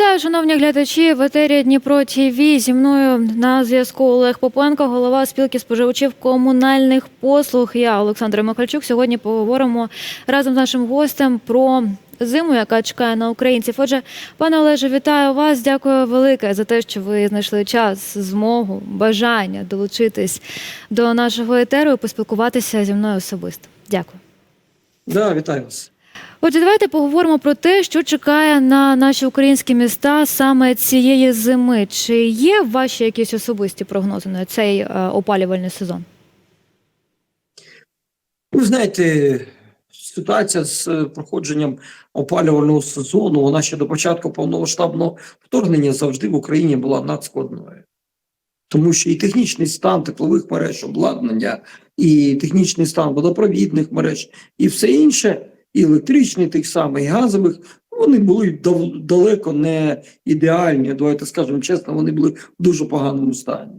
Вітаю, шановні глядачі. В етері Дніпро ТВ. Зі мною на зв'язку Олег Попенко, голова спілки споживачів комунальних послуг. Я Олександра Михальчук. Сьогодні поговоримо разом з нашим гостем про зиму, яка чекає на українців. Отже, пане Олеже, вітаю вас. Дякую велике за те, що ви знайшли час, змогу, бажання долучитись до нашого етеру і поспілкуватися зі мною особисто. Дякую. Да, вітаю вас. Отже, давайте поговоримо про те, що чекає на наші українські міста саме цієї зими. Чи є ваші якісь особисті прогнози на цей е, опалювальний сезон? Ви знаєте, ситуація з е, проходженням опалювального сезону, вона ще до початку повномасштабного вторгнення завжди в Україні була надскладною. Тому що і технічний стан теплових мереж, обладнання, і технічний стан водопровідних мереж, і все інше, і електричний тих самих, і газових, вони були дав- далеко не ідеальні. Давайте скажемо чесно, вони були в дуже поганому стані.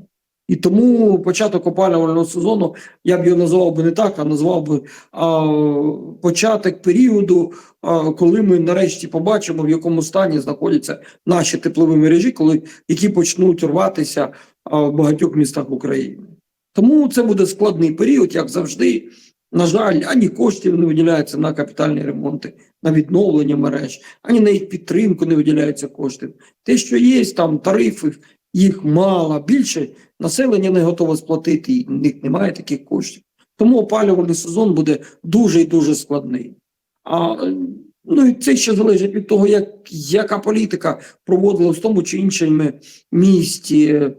І тому початок опалювального сезону я б його назвав би не так, а назвав би а, початок періоду, а, коли ми нарешті побачимо, в якому стані знаходяться наші теплові мережі, коли які почнуть рватися а, в багатьох містах України. Тому це буде складний період, як завжди. На жаль, ані коштів не виділяється на капітальні ремонти, на відновлення мереж, ані на їх підтримку не виділяється коштів. Те, що є, там тарифи, їх мало, більше населення не готове сплатити, і в них немає таких коштів. Тому опалювальний сезон буде дуже і дуже складний. А, ну і це ще залежить від того, як, яка політика проводилась в тому чи іншому місті.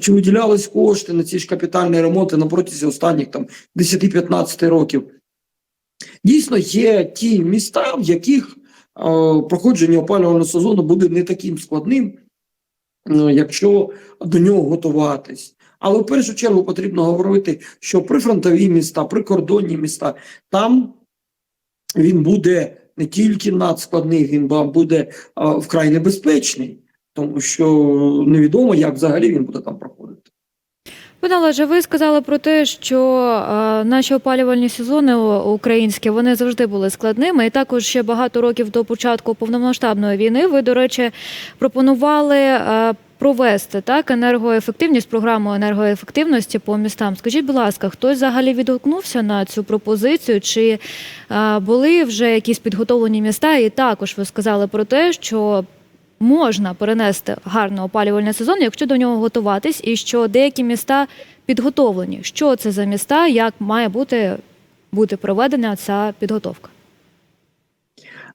Чи виділялись кошти на ці ж капітальні ремонти на протязі останніх там 10-15 років? Дійсно, є ті міста, в яких проходження опалювального сезону буде не таким складним, якщо до нього готуватись. Але в першу чергу потрібно говорити, що прифронтові міста, прикордонні міста, там він буде не тільки надскладний, він буде вкрай небезпечний, тому що невідомо, як взагалі він буде там проходити. Пане Олеже, ви сказали про те, що е, наші опалювальні сезони українські вони завжди були складними, і також ще багато років до початку повномасштабної війни. Ви, до речі, пропонували е, провести так енергоефективність, програму енергоефективності по містам. Скажіть, будь ласка, хтось взагалі відгукнувся на цю пропозицію? Чи е, були вже якісь підготовлені міста? І також ви сказали про те, що можна перенести гарно опалювальний сезон, якщо до нього готуватись, і що деякі міста підготовлені. Що це за міста? Як має бути, бути проведена ця підготовка?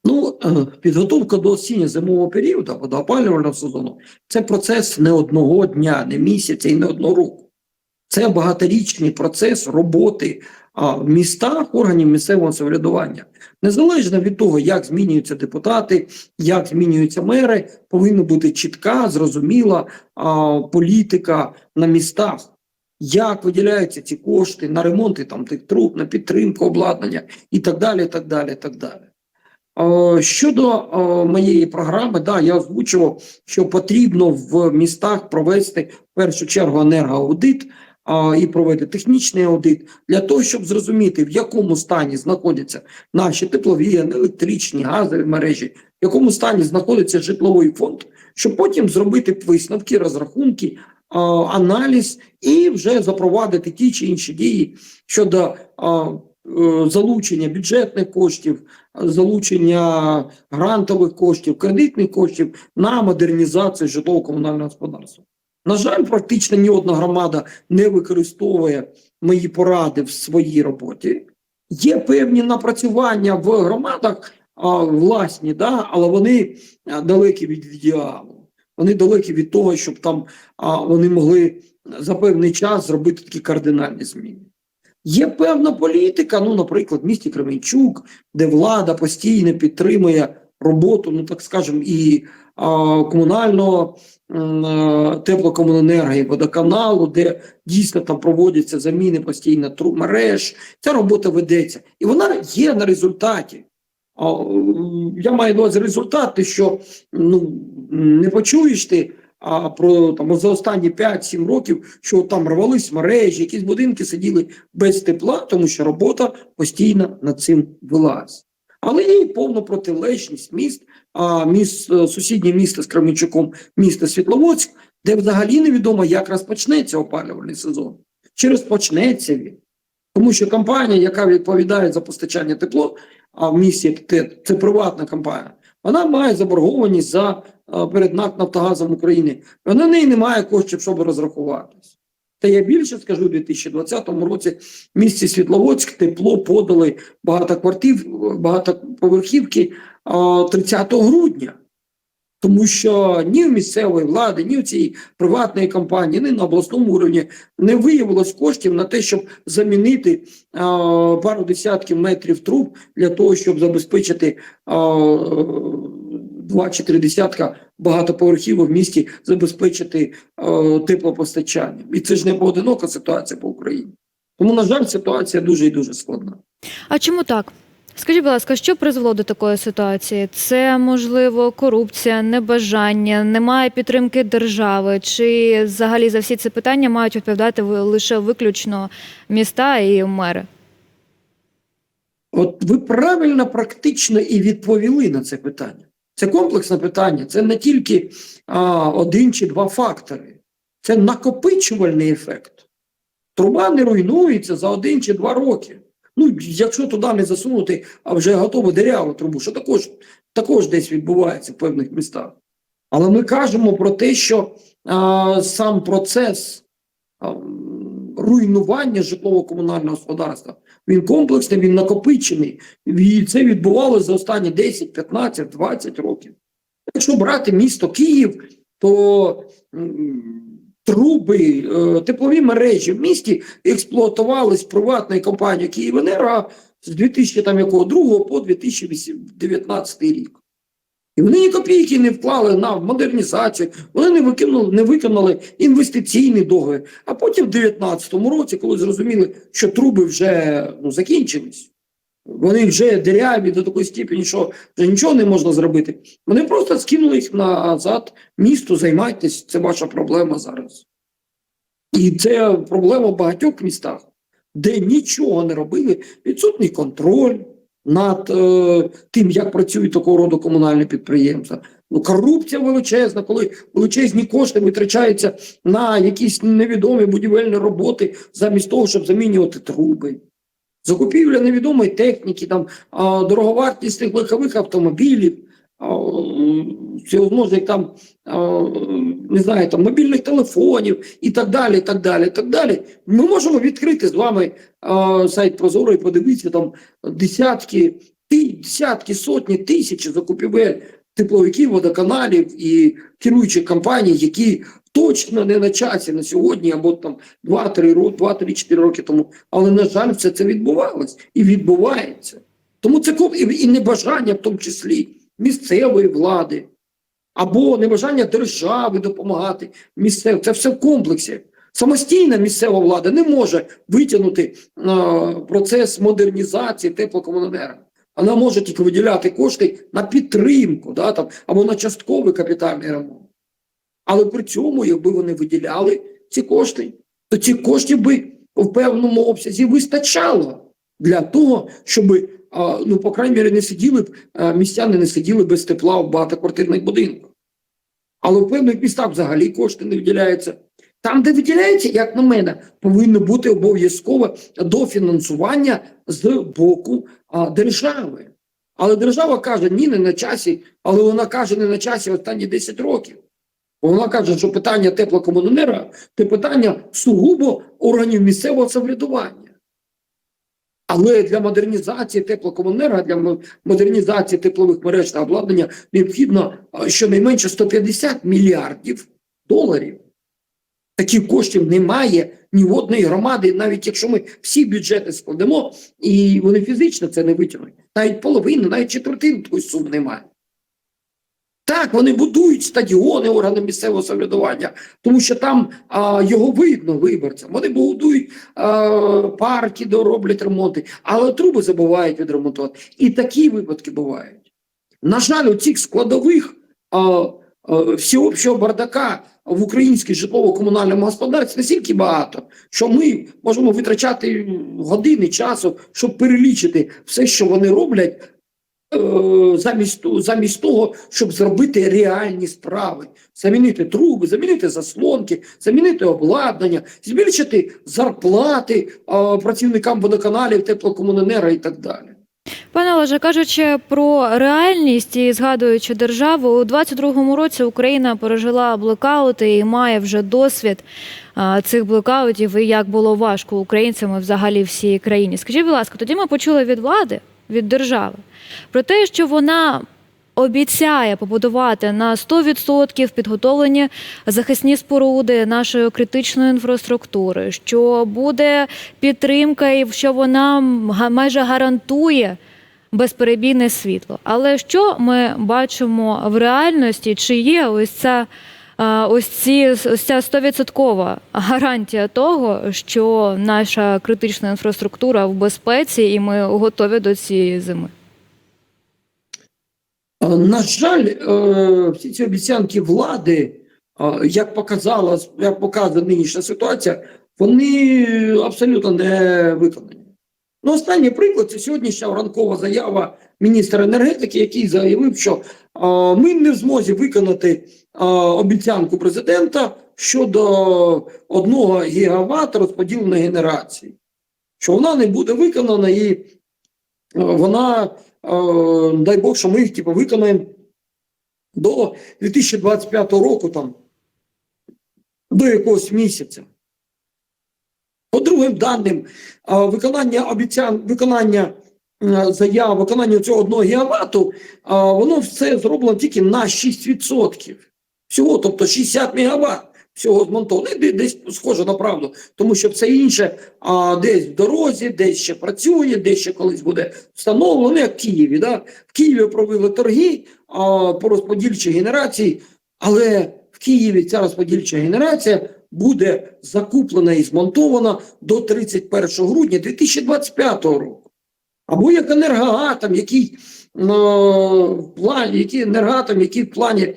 Ну, е, підготовка до осінньо-зимового періоду або до опалювального сезону це процес не одного дня, не місяця і не одного року. Це багаторічний процес роботи в містах органів місцевого самоврядування. Незалежно від того, як змінюються депутати, як змінюються мери, повинна бути чітка, зрозуміла а, політика на містах. Як виділяються ці кошти на ремонти там тих труб, на підтримку обладнання і так далі. так далі, так далі. Щодо моєї програми, да, я озвучував, що потрібно в містах провести в першу чергу енергоаудит і провести технічний аудит для того, щоб зрозуміти, в якому стані знаходяться наші теплові, електричні, газові мережі, в якому стані знаходиться житловий фонд, щоб потім зробити висновки, розрахунки, аналіз і вже запровадити ті чи інші дії щодо е, залучення бюджетних коштів, залучення грантових коштів, кредитних коштів на модернізацію житлово-комунального господарства. На жаль, практично ні одна громада не використовує мої поради в своїй роботі. Є певні напрацювання в громадах а, власні, да, але вони далекі від ідеалу. Вони далекі від того, щоб там а, вони могли за певний час зробити такі кардинальні зміни. Є певна політика, ну, наприклад, в місті Кременчук, де влада постійно підтримує роботу, ну так скажемо, і а, комунального теплокомуненерго, і водоканалу, де дійсно там проводяться заміни постійно мереж. Ця робота ведеться, і вона є на результаті. Я маю на увазі результати, що ну, не почуєш ти а про там за останні 5-7 років, що там рвались мережі, якісь будинки сиділи без тепла, тому що робота постійно над цим велась. Але є і повна протилежність міст, а міст, е, сусіднє місто з Кременчуком, місто Світловодськ, де взагалі невідомо, як розпочнеться опалювальний сезон. Чи розпочнеться він? Тому що компанія, яка відповідає за постачання тепло, а в місті це, це приватна компанія, вона має заборгованість за е, перед НАК Нафтогазом України. Вона неї немає коштів, щоб розрахуватись. Та я більше скажу, у 2020 році в місті Світловодськ тепло подали багатоквартир, багатоповерхівки 30 грудня. Тому що ні в місцевої влади, ні в цій приватної компанії, ні на обласному уровні не виявилось коштів на те, щоб замінити а, пару десятків метрів труб для того, щоб забезпечити два чи три десятка багатоповерхів в місті, забезпечити а, теплопостачання. І це ж не поодинока ситуація по Україні. Тому, на жаль, ситуація дуже і дуже складна. А чому так? Скажіть, будь ласка, що призвело до такої ситуації? Це можливо корупція, небажання, немає підтримки держави, чи взагалі за всі ці питання мають відповідати лише виключно міста і мери? От ви правильно, практично і відповіли на це питання. Це комплексне питання, це не тільки а, один чи два фактори, це накопичувальний ефект. Труба не руйнується за один чи два роки. Ну, якщо туди не засунути, а вже готову дереву трубу, що також, також десь відбувається в певних містах. Але ми кажемо про те, що а, сам процес а, руйнування житлово-комунального господарства він комплексний, він накопичений. І це відбувалося за останні 10, 15, 20 років. Якщо брати місто Київ, то труби, е, теплові мережі в місті експлуатувались приватною компанією Київенерго з 2002 по 2019 рік. І вони ні копійки не вклали на модернізацію, вони не викинули, не виконали інвестиційний договір. А потім в 2019 році, коли зрозуміли, що труби вже ну, закінчились, вони вже деряві до такої степені, що вже нічого не можна зробити. Вони просто скинули їх назад, місту, займайтесь, це ваша проблема зараз. І це проблема в багатьох містах, де нічого не робили, відсутній контроль над е, тим, як працюють такого роду комунальні підприємства. Ну, корупція величезна, коли величезні кошти витрачаються на якісь невідомі будівельні роботи, замість того, щоб замінювати труби. Закупівля невідомої техніки, там а, дороговартісних легкових автомобілів, а, всевозможних там а, не знаю, там мобільних телефонів і так далі. і так далі, так далі. Ми можемо відкрити з вами а, сайт Прозоро і подивитися там десятки, ти, десятки, сотні тисяч закупівель тепловиків, водоканалів і керуючих компаній, які точно не на часі на сьогодні, або там 2-3 роки, 2-3-4 роки тому. Але, на жаль, все це відбувалось і відбувається. Тому це і небажання, в тому числі місцевої влади, або небажання держави допомагати місцевим. Це все в комплексі. Самостійна місцева влада не може витягнути процес модернізації теплокомуненерго. Вона може тільки виділяти кошти на підтримку да, там, або на частковий капітальний ремонт. Але при цьому, якби вони виділяли ці кошти, то ці коштів би в певному обсязі вистачало для того, щоб, ну, по крайній мірі, не сиділи б, містяни не сиділи без тепла в багатоквартирних будинках. Але в певних містах взагалі кошти не виділяються. Там, де виділяється, як на мене, повинно бути обов'язкове дофінансування з боку а, держави. Але держава каже, ні, не на часі, але вона каже, не на часі останні 10 років. Бо Вона каже, що питання теплокомуненерго – це питання сугубо органів місцевого самоврядування. Але для модернізації теплокомуненерго, для модернізації теплових мереж та обладнання необхідно щонайменше 150 мільярдів доларів. Таких коштів немає ні в одної громади, навіть якщо ми всі бюджети складемо, і вони фізично це не витягнуть. Навіть половину, навіть четвертину такої суми немає. Так, вони будують стадіони органи місцевого самоврядування, тому що там а, його видно виборцям. Вони будують а, парки, де роблять ремонти, але труби забувають відремонтувати. І такі випадки бувають. На жаль, у цих складових а, а, всеобщого бардака в українській житлово-комунальному господарстві настільки багато, що ми можемо витрачати години часу, щоб перелічити все, що вони роблять, замість, замість того, щоб зробити реальні справи, замінити труби, замінити заслонки, замінити обладнання, збільшити зарплати е, працівникам водоканалів, теплокомуненерго і так далі. Пане Олеже, кажучи про реальність і згадуючи державу, у 22-му році Україна пережила блокаути і має вже досвід цих блокаутів і як було важко українцям і взагалі всій країні. Скажіть, будь ласка, тоді ми почули від влади, від держави про те, що вона обіцяє побудувати на 100% підготовлені захисні споруди нашої критичної інфраструктури, що буде підтримка і що вона майже гарантує безперебійне світло. Але що ми бачимо в реальності? Чи є ось ця ось ці ось ця стовідсоткова гарантія того, що наша критична інфраструктура в безпеці, і ми готові до цієї зими? Е, На жаль, е, всі ці обіцянки влади, е, як показала, як показує нинішня ситуація, вони абсолютно не виконані. Ну, останній приклад це сьогоднішня ранкова заява міністра енергетики, який заявив, що ми не в змозі виконати обіцянку президента щодо одного гігаватта розподіленої генерації, що вона не буде виконана і е, вона, е, дай Бог, що ми їх типу, виконаємо до 2025 року, там, до якогось місяця. По другим даним, е, виконання обіцян, виконання е, заяв, виконання цього одного гігавату, е, воно все зроблено тільки на 6%. Всього, тобто 60 мегаватт всього змонтовано. І Десь схоже на правду, тому що все інше а, десь в дорозі, десь ще працює, десь ще колись буде встановлено, як в Києві. Да? В Києві провели торги а, по розподільчій генерації, але в Києві ця розподільча генерація буде закуплена і змонтована до 31 грудня 2025 року. Або як енергоатом, який е, в плані, який енергоатом, який в плані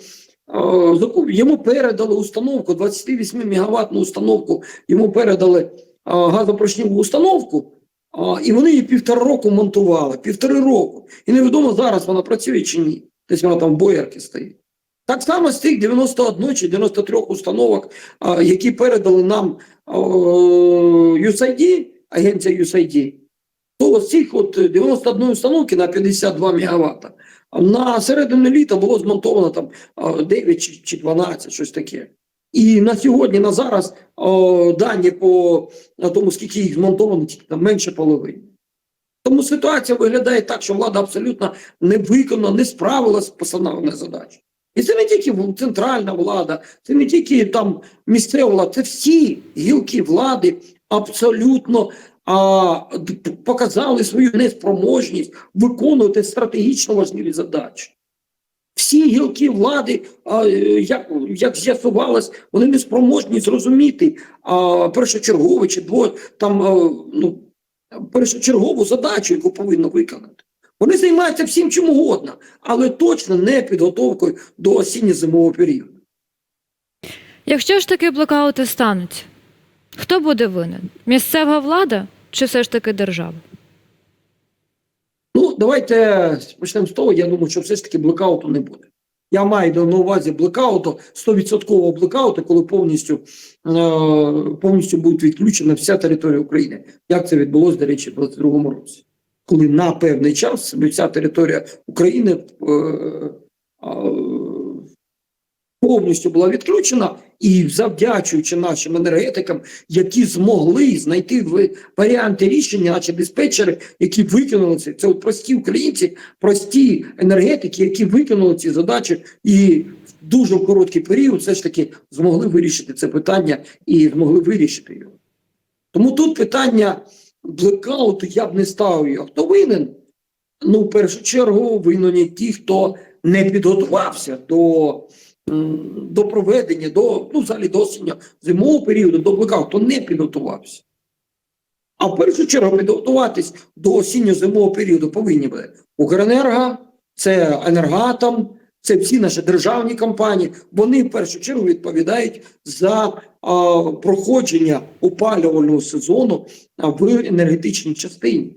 йому передали установку, 28 мегаваттну установку, йому передали е, газопоршневу установку, і вони її півтора року монтували, півтори року. І невідомо зараз вона працює чи ні. Десь вона там в боярки стоїть. Так само з тих 91 чи 93 установок, які передали нам USAID, агенція USAID, то з цих от 91 установки на 52 МВт. На середину літа було змонтовано там а, 9 чи чи 12, щось таке. І на сьогодні, на зараз о, дані по тому, скільки їх змонтовано, тільки там менше половини. Тому ситуація виглядає так, що влада абсолютно не виконала, не справилася з поставленою задачею. І це не тільки центральна влада, це не тільки там місцева влада, це всі гілки влади абсолютно а, показали свою неспроможність виконувати стратегічно важливі задачі. Всі гілки влади, як, як з'ясувалось, вони не спроможні зрозуміти а, першочергову чи дво, там, ну, першочергову задачу, яку повинно виконати. Вони займаються всім чим угодно, але точно не підготовкою до осінньо-зимового періоду. Якщо ж таки блокаути стануть, хто буде винен? Місцева влада чи все ж таки держава? Ну, давайте почнемо з того. Я думаю, що все ж таки блекауту не буде. Я маю на увазі блекауту, 100% блекауту, коли повністю, е, повністю буде відключена вся територія України. Як це відбулося, до речі, в 2022 році, коли на певний час вся територія України е, повністю була відключена, і завдячуючи нашим енергетикам, які змогли знайти варіанти рішення, наче диспетчери, які виконали це. Це прості українці, прості енергетики, які виконали ці задачі, і в дуже короткий період все ж таки змогли вирішити це питання і змогли вирішити його. Тому тут питання блекауту я б не ставив його. Хто винен? Ну, в першу чергу, винні ті, хто не підготувався до, до проведення, до, ну, взагалі до осінньо зимового періоду, до блекауту, не підготувався. А в першу чергу підготуватись до осінньо-зимового періоду повинні були Укренерго, це Енергатом, це всі наші державні компанії. Вони в першу чергу відповідають за а, проходження опалювального сезону в енергетичній частині.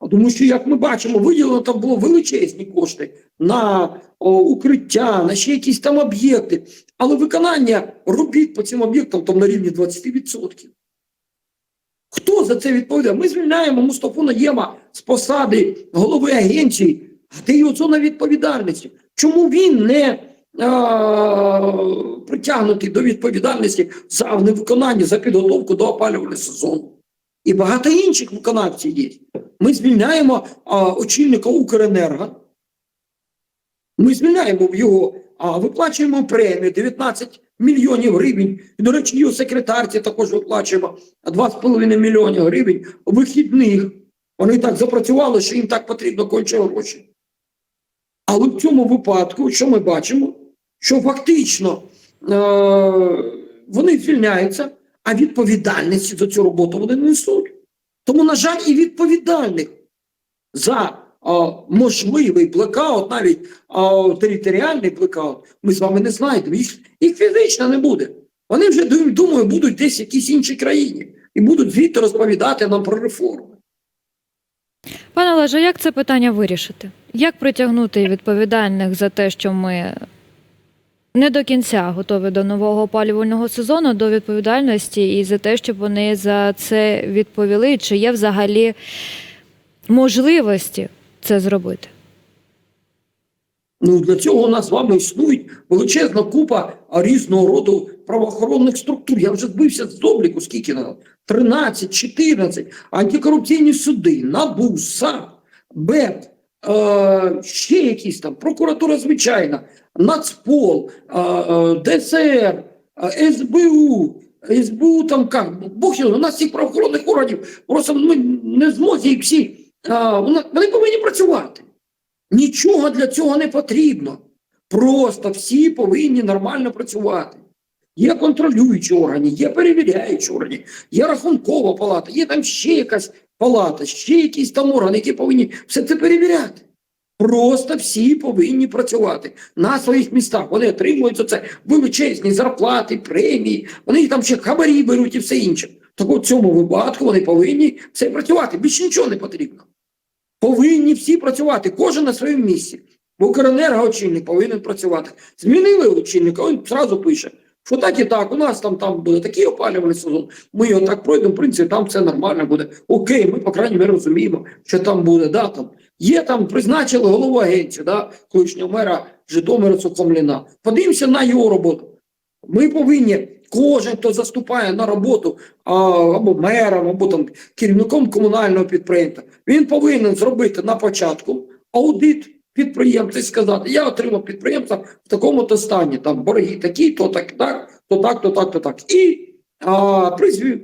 Тому що, як ми бачимо, виділено там було величезні кошти на о, укриття, на ще якісь там об'єкти, але виконання робіт по цим об'єктам там на рівні 20%. Хто за це відповідає? Ми звільняємо Мустафу Наєма з посади голови агенції, а де його зона відповідальності? Чому він не а, притягнутий до відповідальності за невиконання, за підготовку до опалювального сезону? І багато інших виконавців є. Ми звільняємо а, очільника Укренерго. Ми звільняємо його, а виплачуємо премію 19 мільйонів гривень. До речі, його секретарці також виплачуємо 2,5 мільйони гривень вихідних. Вони так запрацювали, що їм так потрібно конче гроші. Але в цьому випадку, що ми бачимо, що фактично е- вони звільняються, а відповідальності за цю роботу вони не несуть. Тому, на жаль, і відповідальних за а, можливий блекаут, навіть а, територіальний блекаут, ми з вами не знайдемо. Їх, їх фізично не буде. Вони вже думаю, будуть десь в якійсь іншій країні і будуть звідти розповідати нам про реформи. Пане Олеже, як це питання вирішити? Як притягнути відповідальних за те, що ми не до кінця готові до нового опалювального сезону, до відповідальності і за те, щоб вони за це відповіли? Чи є взагалі можливості це зробити? Ну для цього у нас з вами існує величезна купа різного роду правоохоронних структур. Я вже збився з обліку, скільки на 13, 14, антикорупційні суди, НАБУ, САП, БЕП, е, ще якісь там, прокуратура звичайна, Нацпол, е, е, ДСР, СБУ. СБУ там як, Бог його, у нас цих правоохоронних органів просто ми не зможемо їх всі, вони повинні працювати. Нічого для цього не потрібно. Просто всі повинні нормально працювати. Є контролюючі органи, є перевіряючі органи, є рахункова палата, є там ще якась палата, ще якісь там органи, які повинні все це перевіряти. Просто всі повинні працювати на своїх містах. Вони отримують за це величезні зарплати, премії, вони там ще хабарі беруть і все інше. Так в цьому випадку вони повинні все працювати. Більше нічого не потрібно. Повинні всі працювати, кожен на своєму місці. Бо Укренерго очільник повинен працювати. Змінили очільника, він одразу пише, що так і так, у нас там, там буде такий опалювальний сезон, ми його так пройдемо, в принципі, там все нормально буде. Окей, ми, по крайній мірі, розуміємо, що там буде. Да, там. Є там, призначили голову агенції, да, колишнього мера Житомира Сухомліна. Подивимося на його роботу. Ми повинні, кожен, хто заступає на роботу а, або мером, або там керівником комунального підприємства, він повинен зробити на початку аудит підприємця сказати, я отримав підприємство в такому-то стані, там борги такі, то так, так, то так, то так, то так. І а,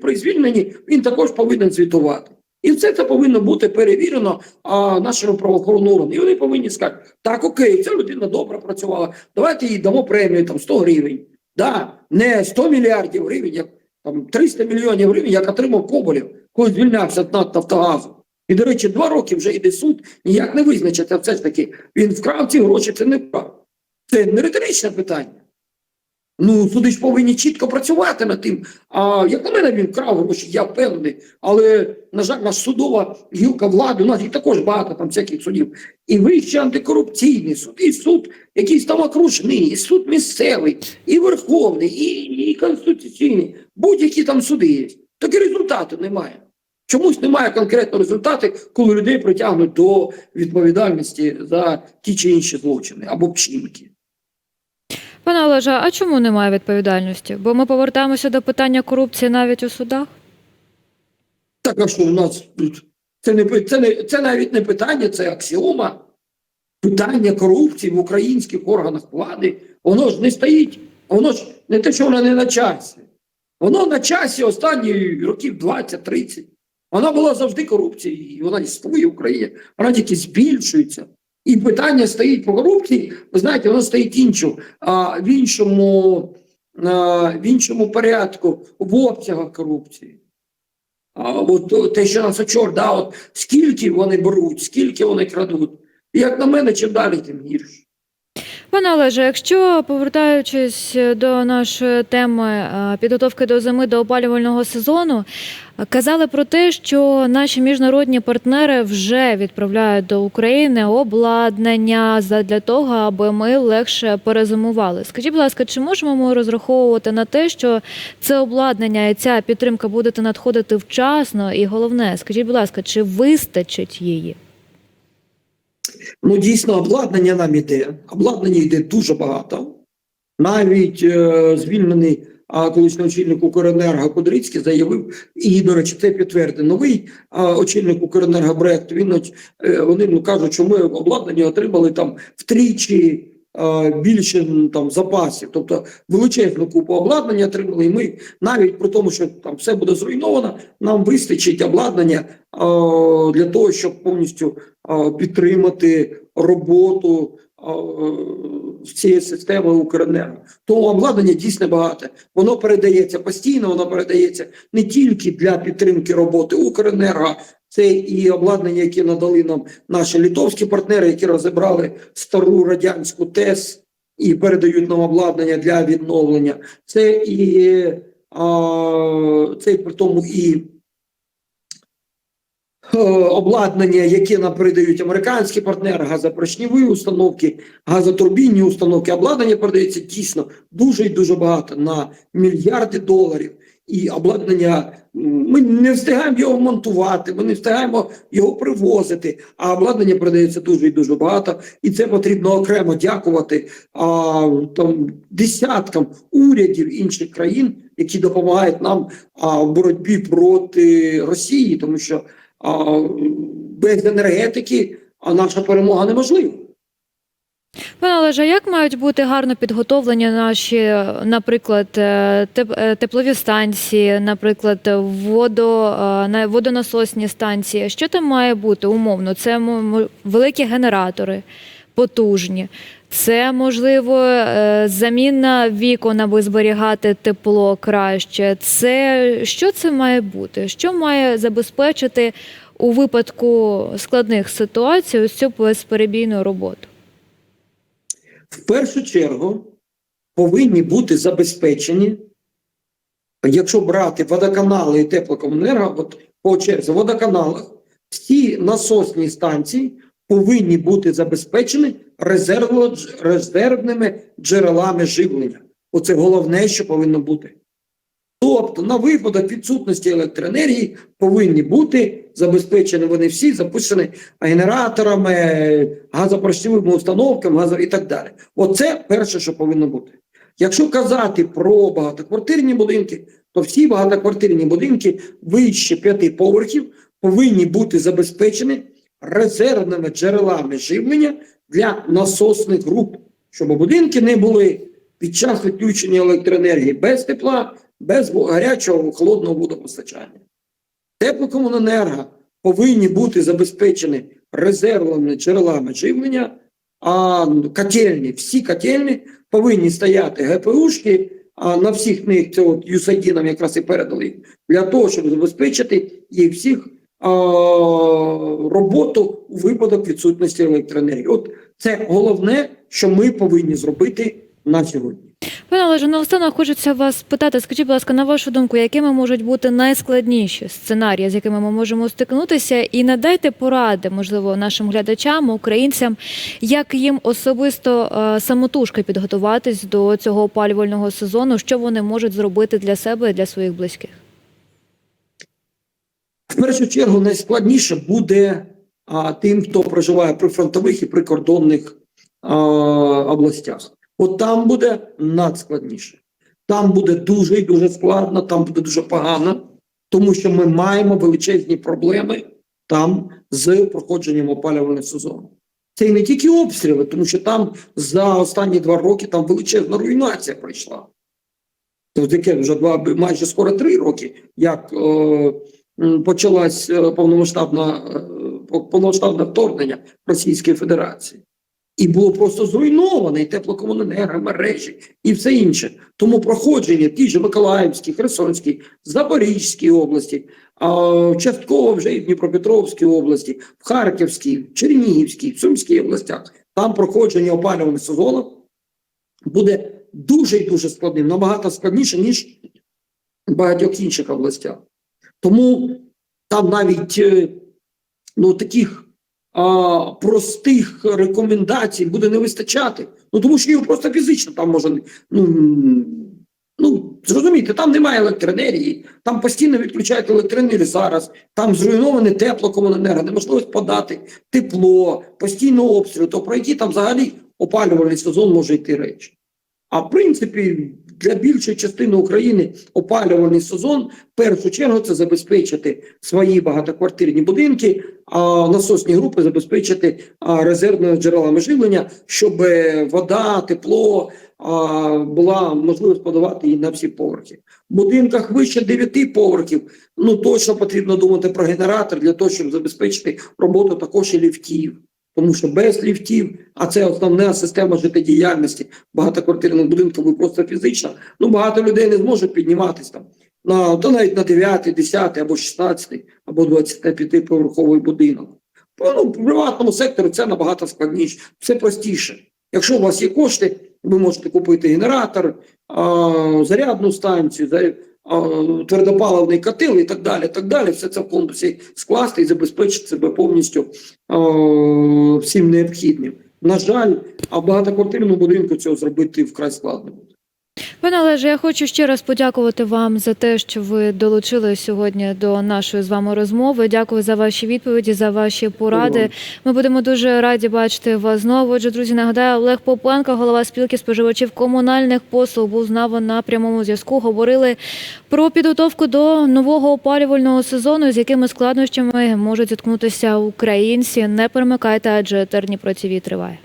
при, звільненні він також повинен звітувати. І все це повинно бути перевірено а, нашими правоохоронними. І вони повинні сказати, так, окей, ця людина добре працювала, давайте їй дамо премію там 100 гривень. Да, не 100 мільярдів гривень, як там 300 мільйонів гривень, як отримав Коболєв, коли звільнявся від Нафтогазу. І, до речі, два роки вже йде суд, ніяк не визначиться все ж таки, він вкрав ці гроші, це не вкрав. Це не риторичне питання. Ну, суди ж повинні чітко працювати над тим. А як на мене він вкрав гроші, я впевнений. Але, на жаль, наша судова гілка влади, у нас їх також багато там всяких судів. І вищий антикорупційний суд, і суд якийсь там окружний, і суд місцевий, і верховний, і, і конституційний. Будь-які там суди є. Так і результату немає. Чомусь немає конкретного результату, коли людей притягнуть до відповідальності за ті чи інші злочини або вчинки. Пане Олеже, а чому немає відповідальності? Бо ми повертаємося до питання корупції навіть у судах? Так, а що у нас тут? Це, не, це, не, це навіть не питання, це аксіома. Питання корупції в українських органах влади, воно ж не стоїть, воно ж не те, що воно не на часі. Воно на часі останні років 20-30. Вона була завжди корупцією, і вона існує в Україні, вона тільки збільшується. І питання стоїть по корупції, ви знаєте, воно стоїть іншому, а, в іншому, а, в іншому порядку, в обсягах корупції. А от те, що нас очор, да, от скільки вони беруть, скільки вони крадуть. І як на мене, чим далі, тим гірше. Пане Олеже, якщо повертаючись до нашої теми е, підготовки до зими до опалювального сезону, е, казали про те, що наші міжнародні партнери вже відправляють до України обладнання для того, аби ми легше перезимували. Скажіть, будь ласка, чи можемо ми розраховувати на те, що це обладнання і ця підтримка буде надходити вчасно? І головне, скажіть, будь ласка, чи вистачить її? Ну, дійсно, обладнання нам іде. Обладнання йде дуже багато. Навіть е, звільнений а, колишній очільник Укренерго Кудрицький заявив, і, до речі, це підтвердив новий а, очільник Укренергопроекту. Він е, вони ну, кажуть, що ми обладнання отримали там втричі більше там запасів. Тобто величезну купу обладнання отримали. І ми навіть при тому, що там все буде зруйновано, нам вистачить обладнання а, для того, щоб повністю а, підтримати роботу цієї системи Укренерго. Тому обладнання дійсно багато. Воно передається постійно, воно передається не тільки для підтримки роботи Укренерго, це і обладнання, яке надали нам наші літовські партнери, які розібрали стару радянську ТЕС і передають нам обладнання для відновлення. Це і а, це при тому і е, обладнання, яке нам передають американські партнери, газопоршневі установки, газотурбінні установки. Обладнання передається дійсно дуже і дуже багато на мільярди доларів. І обладнання ми не встигаємо його монтувати, ми не встигаємо його привозити. А обладнання передається дуже і дуже багато, і це потрібно окремо дякувати а, там десяткам урядів інших країн, які допомагають нам а, в боротьбі проти Росії, тому що а, без енергетики а наша перемога неможлива. Пане Олеже, як мають бути гарно підготовлені наші, наприклад, е, е, теплові станції, наприклад, водо, е, на- водонасосні станції? Що там має бути умовно? Це великі генератори, потужні. Це можливо заміна вікон, аби зберігати тепло краще. Це що це має бути? Що має забезпечити у випадку складних ситуацій ось цю безперебійну роботу? В першу чергу повинні бути забезпечені, якщо брати водоканали і теплокомуненерго, от по черзі, водоканалах, всі насосні станції повинні бути забезпечені резервними джерелами живлення. Оце головне, що повинно бути. Тобто, на випадок відсутності електроенергії повинні бути забезпечені вони всі, запущені генераторами, газопоршневими установками газо і так далі. Оце перше, що повинно бути. Якщо казати про багатоквартирні будинки, то всі багатоквартирні будинки вище п'яти поверхів повинні бути забезпечені резервними джерелами живлення для насосних груп, щоб будинки не були під час відключення електроенергії без тепла, без гарячого холодного водопостачання. Теплокомуненерго повинні бути забезпечені резервними джерелами живлення, а котельні, всі котельні повинні стояти ГПУшки, а на всіх них це от USAID нам якраз і передали, для того, щоб забезпечити їх всіх а, роботу у випадок відсутності електроенергії. От це головне, що ми повинні зробити на сьогодні. Пане Олеже, наостанок хочеться вас спитати, скажіть, будь ласка, на вашу думку, якими можуть бути найскладніші сценарії, з якими ми можемо стикнутися, і надайте поради, можливо, нашим глядачам, українцям, як їм особисто е, самотужки підготуватись до цього опалювального сезону, що вони можуть зробити для себе і для своїх близьких? В першу чергу найскладніше буде а, тим, хто проживає при фронтових і прикордонних а, областях. От там буде надскладніше. Там буде дуже і дуже складно, там буде дуже погано, тому що ми маємо величезні проблеми там з проходженням опалювального сезону. Це і не тільки обстріли, тому що там за останні два роки там величезна руйнація пройшла. Це таке вже два майже скоро три роки, як е, почалась е, повномасштабна е, повномасштабне вторгнення Російської Федерації. І було просто зруйновано і теплокомуненерго, мережі і все інше. Тому проходження ті ж Миколаївській, Херсонській, Запорізькій області, частково вже і в Дніпропетровській області, в Харківській, Чернігівській, в Сумській областях. Там проходження опалювального сезону буде дуже і дуже складним, набагато складніше, ніж в багатьох інших областях. Тому там навіть е, ну, таких а, простих рекомендацій буде не вистачати. Ну тому що його просто фізично там може. Ну, ну зрозумійте, там немає електроенергії, там постійно відключають електроенергію зараз, там зруйноване теплокомуненерго, неможливість подати тепло, постійно обстріл, то про які там взагалі опалювальний сезон може йти речі. А в принципі, для більшої частини України опалювальний сезон в першу чергу це забезпечити свої багатоквартирні будинки, насосні групи забезпечити резервними джерелами живлення, щоб е, вода, тепло була можливість подавати її на всі поверхи. В будинках вище 9 поверхів. Ну точно потрібно думати про генератор для того, щоб забезпечити роботу також і ліфтів. Тому що без ліфтів, а це основна система життєдіяльності багатоквартирних будинків, ви просто фізично. Ну багато людей не зможуть підніматися там на то навіть на 9, 10 або 16, або 25 поверховий будинок. Ну, в приватному секторі це набагато складніше, все простіше. Якщо у вас є кошти, ви можете купити генератор, зарядну станцію, твердопаливний котел і так далі. Так далі. Все це в конкурсі скласти і забезпечити себе повністю всім необхідним. На жаль, а в багатоквартирному будинку цього зробити вкрай складно. Пане Олеже, я хочу ще раз подякувати вам за те, що ви долучили сьогодні до нашої з вами розмови. Дякую за ваші відповіді, за ваші поради. Ми будемо дуже раді бачити вас знову. Отже, друзі, нагадаю, Олег Попенко, голова спілки споживачів комунальних послуг, був з нами на прямому зв'язку. Говорили про підготовку до нового опалювального сезону, з якими складнощами можуть зіткнутися українці. Не перемикайте, адже терні про триває.